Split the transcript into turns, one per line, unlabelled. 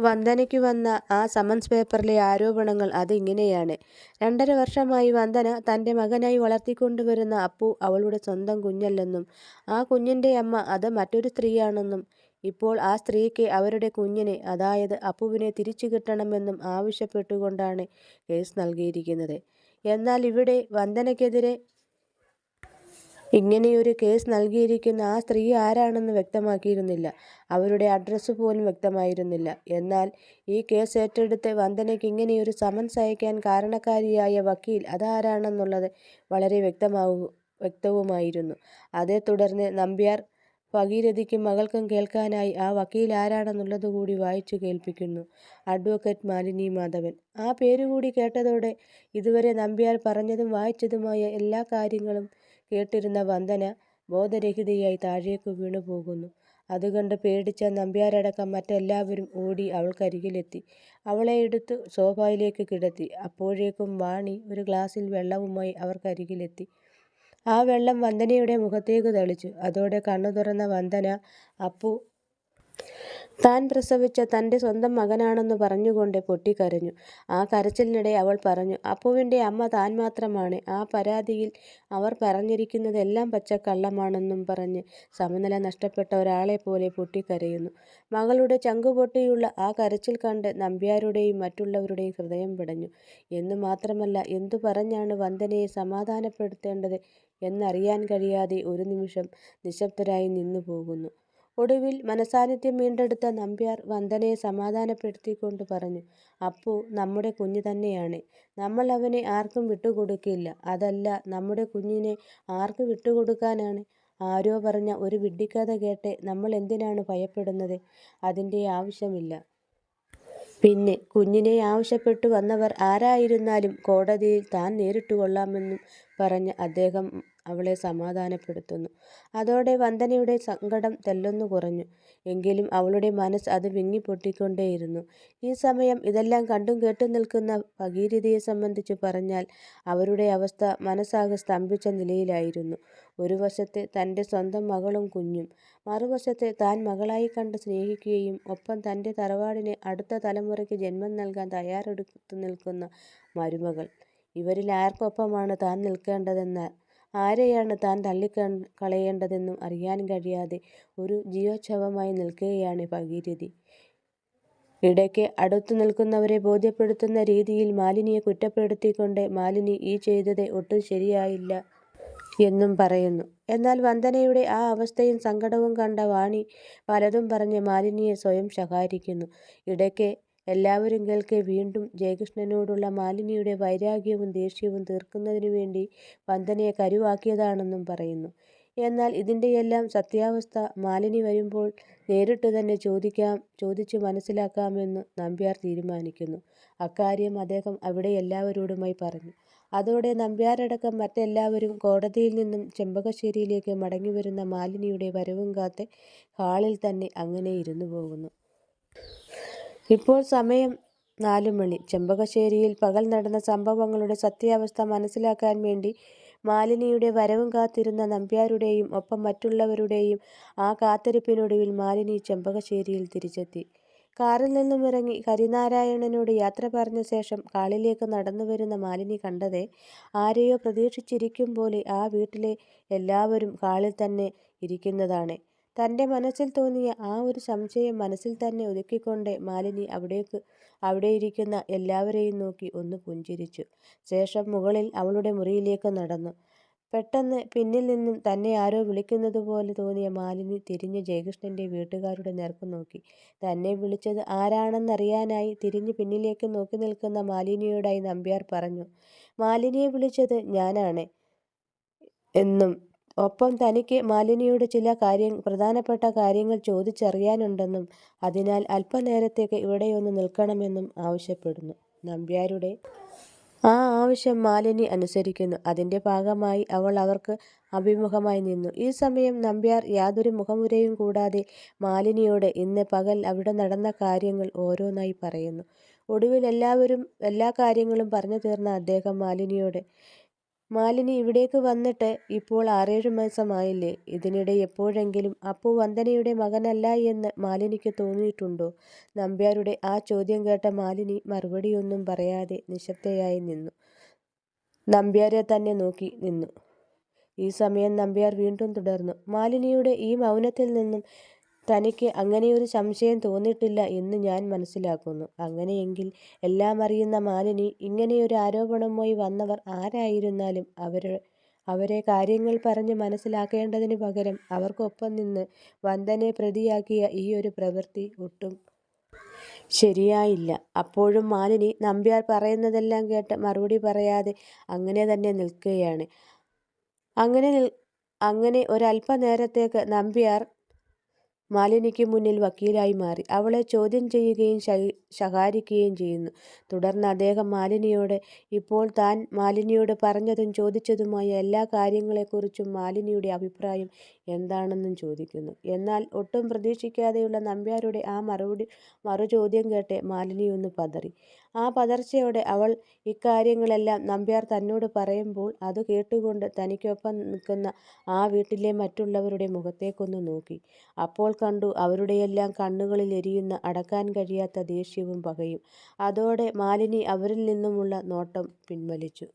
വന്ദനയ്ക്കു വന്ന ആ സമൻസ് പേപ്പറിലെ ആരോപണങ്ങൾ അതിങ്ങനെയാണ്. രണ്ടര വർഷമായി വന്ദന തന്റെ മകനായി വളർത്തിക്കൊണ്ടുവരുന്ന അപ്പു അവളുടെ സ്വന്തം കുഞ്ഞല്ലെന്നും ആ കുഞ്ഞിന്റെ അമ്മ അത് മറ്റൊരു സ്ത്രീയാണെന്നും ഇപ്പോൾ ആ സ്ത്രീക്ക് അവരുടെ കുഞ്ഞിനെ അതായത് അപ്പുവിനെ തിരിച്ചു കിട്ടണമെന്നും ആവശ്യപ്പെട്ടുകൊണ്ടാണ് കേസ് നൽകിയിരിക്കുന്നത്. എന്നാൽ ഇവിടെ വന്ദനയ്ക്കെതിരെ ഇങ്ങനെയൊരു കേസ് നൽകിയിരിക്കുന്ന ആ സ്ത്രീ ആരാണെന്ന് വ്യക്തമാക്കിയിരുന്നില്ല. അവരുടെ അഡ്രസ്സ് പോലും വ്യക്തമായിരുന്നില്ല. എന്നാൽ ഈ കേസ് ഏറ്റെടുത്ത് വന്ദനയ്ക്ക് ഇങ്ങനെയൊരു സമൻസ് അയക്കാൻ കാരണക്കാരിയായ വക്കീൽ അതാരാണെന്നുള്ളത് വളരെ വ്യക്തവുമായിരുന്നു. അതേത്തുടർന്ന് നമ്പ്യാർ ഭഗീരഥയ്ക്കും മകൾക്കും കേൾക്കാനായി ആ വക്കീൽ ആരാണെന്നുള്ളത് കൂടി വായിച്ചു കേൾപ്പിക്കുന്നു. അഡ്വക്കേറ്റ് മാലിനി മാധവൻ. ആ പേരുകൂടി കേട്ടതോടെ ഇതുവരെ നമ്പ്യാർ പറഞ്ഞതും വായിച്ചതുമായ എല്ലാ കാര്യങ്ങളും കേട്ടിരുന്ന വന്ദന ബോധരഹിതയായി താഴേക്ക് വീണു പോകുന്നു അതുകണ്ട് പേടിച്ച നമ്പ്യാരടക്കം മറ്റെല്ലാവരും ഓടി അവൾക്കരികിലെത്തി അവളെ എടുത്തു സോഫയിലേക്ക് കിടത്തി. അപ്പോഴേക്കും വാണി ഒരു ഗ്ലാസിൽ വെള്ളവുമായി അവർക്കരികിലെത്തി. ആ വെള്ളം വന്ദനയുടെ മുഖത്തേക്ക് തളിച്ചു. അതോടെ കണ്ണുതുറന്ന വന്ദന അപ്പു താൻ പ്രസവിച്ച തന്റെ സ്വന്തം മകനാണെന്ന് പറഞ്ഞുകൊണ്ട് പൊട്ടിക്കരഞ്ഞു. ആ കരച്ചിലിനിടെ അവൾ പറഞ്ഞു "അപ്പുവിന്റെ അമ്മ താൻ മാത്രമാണ്. ആ പരാതിയിൽ അവർ പറഞ്ഞിരിക്കുന്നതെല്ലാം പച്ചക്കള്ളമാണെന്നും പറഞ്ഞ് സമനില നഷ്ടപ്പെട്ട ഒരാളെ ഒരാളെപ്പോലെ പൊട്ടിക്കരയുന്നു. മകളുടെ ചങ്കുപൊട്ടിയുള്ള ആ കരച്ചിൽ കണ്ട് നമ്പ്യാരുടെയും മറ്റുള്ളവരുടെയും ഹൃദയം പിടഞ്ഞു. എന്നു മാത്രമല്ല, എന്തു പറഞ്ഞാണ് വന്ദനയെ സമാധാനപ്പെടുത്തേണ്ടത് എന്നറിയാൻ കഴിയാതെ ഒരു നിമിഷം നിശ്ശബ്ദരായി നിന്നുപോകുന്നു. ഒടുവിൽ മനസാന്നിധ്യം വീണ്ടെടുത്ത നമ്പ്യാർ വന്ദനയെ സമാധാനപ്പെടുത്തിക്കൊണ്ട് പറഞ്ഞു "അപ്പു നമ്മുടെ കുഞ്ഞ് തന്നെയാണ്. നമ്മൾ അവനെ ആർക്കും വിട്ടുകൊടുക്കില്ല. അതല്ല നമ്മുടെ കുഞ്ഞിനെ ആർക്ക് വിട്ടുകൊടുക്കാനാണ്? ആരോ പറഞ്ഞ ഒരു വിഡ്ഢിക്കഥ കേട്ടെ നമ്മൾ എന്തിനാണ് ഭയപ്പെടുന്നത്? അതിന്റെ ആവശ്യമില്ല. പിന്നെ കുഞ്ഞിനെ ആവശ്യപ്പെട്ടു വന്നവർ ആരായിരുന്നാലും കോടതിയിൽ താൻ നേരിട്ട് കൊള്ളാമെന്നും പറഞ്ഞ് അദ്ദേഹം അവളെ സമാധാനപ്പെടുത്തുന്നു. അതോടെ വന്ദനയുടെ സങ്കടം തെല്ലൊന്നു കുറഞ്ഞു. എങ്കിലും അവളുടെ മനസ്സ് അത് വിങ്ങിപ്പൊട്ടിക്കൊണ്ടേയിരുന്നു. ഈ സമയം ഇതെല്ലാം കണ്ടും കേട്ടും നിൽക്കുന്ന ഭഗീരഥയെ സംബന്ധിച്ച് പറഞ്ഞാൽ അവരുടെ അവസ്ഥ മനസ്സാകെ സ്തംഭിച്ച നിലയിലായിരുന്നു. ഒരു വശത്ത് തന്റെ സ്വന്തം മകളും കുഞ്ഞും, മറുവശത്ത് താൻ മകളായി കണ്ട് സ്നേഹിക്കുകയും ഒപ്പം തന്റെ തറവാടിനെ അടുത്ത തലമുറയ്ക്ക് ജന്മം നൽകാൻ തയ്യാറെടുത്തുനിൽക്കുന്ന മരുമകൾ. ഇവരിൽ ആർക്കൊപ്പമാണ് താൻ നിൽക്കേണ്ടതെന്നും ആരെയാണ് താൻ തള്ളിക്കളയേണ്ടതെന്നും അറിയാൻ കഴിയാതെ ഒരു ജീവച്ഛവമായി നിൽക്കുകയാണ് ഭഗീരഥി. ഇടയ്ക്ക് അടുത്തു നിൽക്കുന്നവരെ ബോധ്യപ്പെടുത്തുന്ന രീതിയിൽ മാലിനിയെ കുറ്റപ്പെടുത്തിക്കൊണ്ട് മാലിനി ഈ ചെയ്തത് ഒട്ടും ശരിയായില്ല എന്നും പറയുന്നു. എന്നാൽ വന്ദനയുടെ ആ അവസ്ഥയും സങ്കടവും കണ്ട വാണി പലതും പറഞ്ഞ് മാലിനിയെ സ്വയം ശകാരിക്കുന്നു. ഇതൊക്കെ എല്ലാവരും കേൾക്കെ വീണ്ടും ജയകൃഷ്ണനോടുള്ള മാലിനിയുടെ വൈരാഗ്യവും ദേഷ്യവും തീർക്കുന്നതിനു വേണ്ടി വന്ദനയെ കരുവാക്കിയതാണെന്നും പറയുന്നു. എന്നാൽ ഇതിന്റെയെല്ലാം സത്യാവസ്ഥ മാലിനി വരുമ്പോൾ നേരിട്ട് തന്നെ ചോദിക്കാം ചോദിച്ചു മനസ്സിലാക്കാമെന്ന് നമ്പ്യാർ തീരുമാനിക്കുന്നു. അക്കാര്യം അദ്ദേഹം അവിടെ എല്ലാവരോടുമായി പറഞ്ഞു. അതോടെ നമ്പ്യാരടക്കം മറ്റെല്ലാവരും കോടതിയിൽ നിന്നും ചെമ്പകശ്ശേരിയിലേക്ക് മടങ്ങിവരുന്ന മാലിനിയുടെ വരവും കാത്ത് ഹാളിൽ തന്നെ അങ്ങനെ ഇരുന്നുപോകുന്നു. ഇപ്പോൾ സമയം നാലു മണി ചെമ്പകശ്ശേരിയിൽ പകൽ നടന്ന സംഭവങ്ങളുടെ സത്യാവസ്ഥ മനസ്സിലാക്കാൻ വേണ്ടി മാലിനിയുടെ വരവും കാത്തിരുന്ന നമ്പ്യാരുടെയും ഒപ്പം മറ്റുള്ളവരുടെയും ആ കാത്തിരിപ്പിനൊടുവിൽ മാലിനി ചെമ്പകശ്ശേരിയിൽ തിരിച്ചെത്തി. കാറിൽ നിന്നും ഇറങ്ങി ഹരിനാരായണനോട് യാത്ര പറഞ്ഞ ശേഷം കാളിലേക്ക് നടന്നു വരുന്ന മാലിനി കണ്ടതേ ആരെയോ പ്രതീക്ഷിച്ചിരിക്കും പോലെ ആ വീട്ടിലെ എല്ലാവരും കാളിൽ തന്നെ ഇരിക്കുന്നതാണ്. തന്റെ മനസ്സിൽ തോന്നിയ ആ ഒരു സംശയം മനസ്സിൽ തന്നെ ഒതുക്കിക്കൊണ്ട് മാലിനി അവിടേക്ക് അവിടെയിരിക്കുന്ന എല്ലാവരെയും നോക്കി ഒന്ന് പുഞ്ചിരിച്ചു. ശേഷം മുകളിൽ അവളുടെ മുറിയിലേക്ക് നടന്നു. പെട്ടെന്ന് പിന്നിൽ നിന്നും തന്നെ ആരോ വിളിക്കുന്നത് പോലെ തോന്നിയ മാലിനി തിരിഞ്ഞ് ജയകൃഷ്ണന്റെ വീട്ടുകാരുടെ നേർക്ക് നോക്കി. തന്നെ വിളിച്ചത് ആരാണെന്നറിയാനായി തിരിഞ്ഞ് പിന്നിലേക്ക് നോക്കി നിൽക്കുന്ന മാലിനിയോടായി നമ്പ്യാർ പറഞ്ഞു "മാലിനിയെ വിളിച്ചത് ഞാനാണ്" എന്നും ഒപ്പം തനിക്ക് മാലിനിയോട് ചില കാര്യം പ്രധാനപ്പെട്ട കാര്യങ്ങൾ ചോദിച്ചറിയാനുണ്ടെന്നും അതിനാൽ അല്പനേരത്തേക്ക് ഇവിടെയൊന്ന് നിൽക്കണമെന്നും ആവശ്യപ്പെടുന്നു. നമ്പ്യാരുടെ ആ ആവശ്യം മാലിനി അനുസരിക്കുന്നു. അതിന്റെ ഭാഗമായി അവൾ അവർക്ക് അഭിമുഖമായി നിന്നു. ഈ സമയം നമ്പ്യാർ യാതൊരു മുഖമുരയും കൂടാതെ മാലിനിയോട് ഇന്ന് പകൽ അവിടെ നടന്ന കാര്യങ്ങൾ ഓരോന്നായി പറയുന്നു. ഒടുവിൽ എല്ലാവരും എല്ലാ കാര്യങ്ങളും പറഞ്ഞു തീർന്ന അദ്ദേഹം മാലിനിയോട് മാലിനി ഇവിടേക്ക് വന്നിട്ട് ഇപ്പോൾ ആറേഴ് മാസമായില്ലേ? ഇതിനിടെ എപ്പോഴെങ്കിലും അപ്പു വന്ദനയുടെ മകനല്ല എന്ന് മാലിനിക്ക് തോന്നിയിട്ടുണ്ടോ? നമ്പ്യാരുടെ ആ ചോദ്യം കേട്ട മാലിനി മറുപടിയൊന്നും പറയാതെ നിശബ്ദയായി നിന്നു. നമ്പ്യാരെ തന്നെ നോക്കി നിന്നു. ഈ സമയം നമ്പ്യാർ വീണ്ടും തുടർന്നു. മാലിനിയുടെ ഈ മൗനത്തിൽ നിന്നും തനിക്ക് അങ്ങനെയൊരു സംശയം തോന്നിയിട്ടില്ല എന്ന് ഞാൻ മനസ്സിലാക്കുന്നു. അങ്ങനെയെങ്കിൽ എല്ലാമറിയുന്ന മാലിനി ഇങ്ങനെയൊരു ആരോപണവുമായി വന്നവർ ആരായിരുന്നാലും അവരെ കാര്യങ്ങൾ പറഞ്ഞ് മനസ്സിലാക്കേണ്ടതിന് പകരം അവർക്കൊപ്പം നിന്ന് വന്ദനെ പ്രതിയാക്കിയ ഒരു പ്രവൃത്തി ഒട്ടും ശരിയായില്ല. അപ്പോഴും മാലിനി നമ്പ്യാർ പറയുന്നതെല്ലാം കേട്ട് മറുപടി പറയാതെ അങ്ങനെ തന്നെ നിൽക്കുകയാണ്. അങ്ങനെ ഒരല്പനേരത്തേക്ക് നമ്പ്യാർ മാലിനിക്ക് മുന്നിൽ വക്കീലായി മാറി. അവളെ ചോദ്യം ചെയ്യുകയും ശകാരിക്കുകയും ചെയ്യുന്നു. തുടർന്ന് അദ്ദേഹം മാലിനിയോട് ഇപ്പോൾ താൻ മാലിനിയോട് പറഞ്ഞതും ചോദിച്ചതുമായ എല്ലാ കാര്യങ്ങളെക്കുറിച്ചും മാലിനിയുടെ അഭിപ്രായം എന്താണെന്നും ചോദിക്കുന്നു. എന്നാൽ ഒട്ടും പ്രതീക്ഷിക്കാതെയുള്ള നമ്പ്യാരുടെ ആ മറുപടി മറുചോദ്യം കേട്ട് മാലിനി ഒന്ന് പതറി. ആ പതർച്ചയോടെ അവൾ ഇക്കാര്യങ്ങളെല്ലാം നമ്പ്യാർ തന്നോട് പറയുമ്പോൾ അത് കേട്ടുകൊണ്ട് തനിക്കൊപ്പം നിൽക്കുന്ന ആ വീട്ടിലെ മറ്റുള്ളവരുടെ മുഖത്തേക്കൊന്ന് നോക്കി. അപ്പോൾ കണ്ടു അവരുടെയെല്ലാം കണ്ണുകളിൽ എരിയുന്ന അടക്കാൻ കഴിയാത്ത ദേഷ്യവും പകയും. അതോടെ മാലിനി അവരിൽ നിന്നുമുള്ള നോട്ടം പിൻവലിച്ചു.